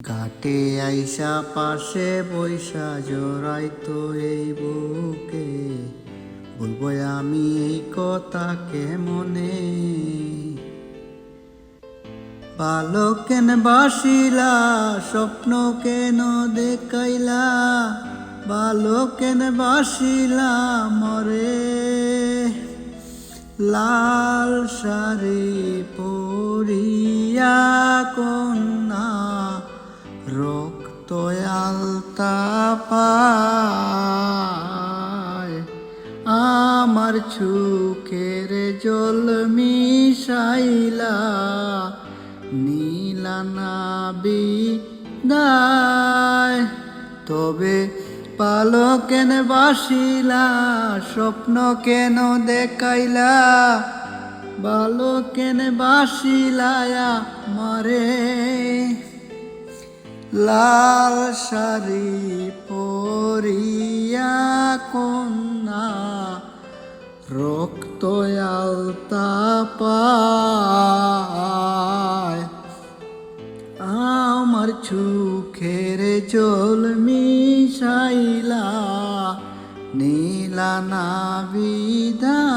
ঘাটে আইসা পাশে বৈশা জড়াইতো এই বুকে। বলব আমি এই কথা মনে ভালো কেন বাসিলা, স্বপ্ন কেন দেখাইলা? ভালো কেন বাসিলা, মরে লাল শাড়ি পরিয়া আলতা আমার চুকের জল মিশাইলা নীলানাবি দায়। তবে পালো কেন বাসিলা, স্বপ্ন কেন দেখাইলা? ভালো কেন বাসিলায়া মারে লাল শাড়ি পরিয়া কন্যা রক্ত আমার চোখের জল মিশাইলা নীলা না বিদায়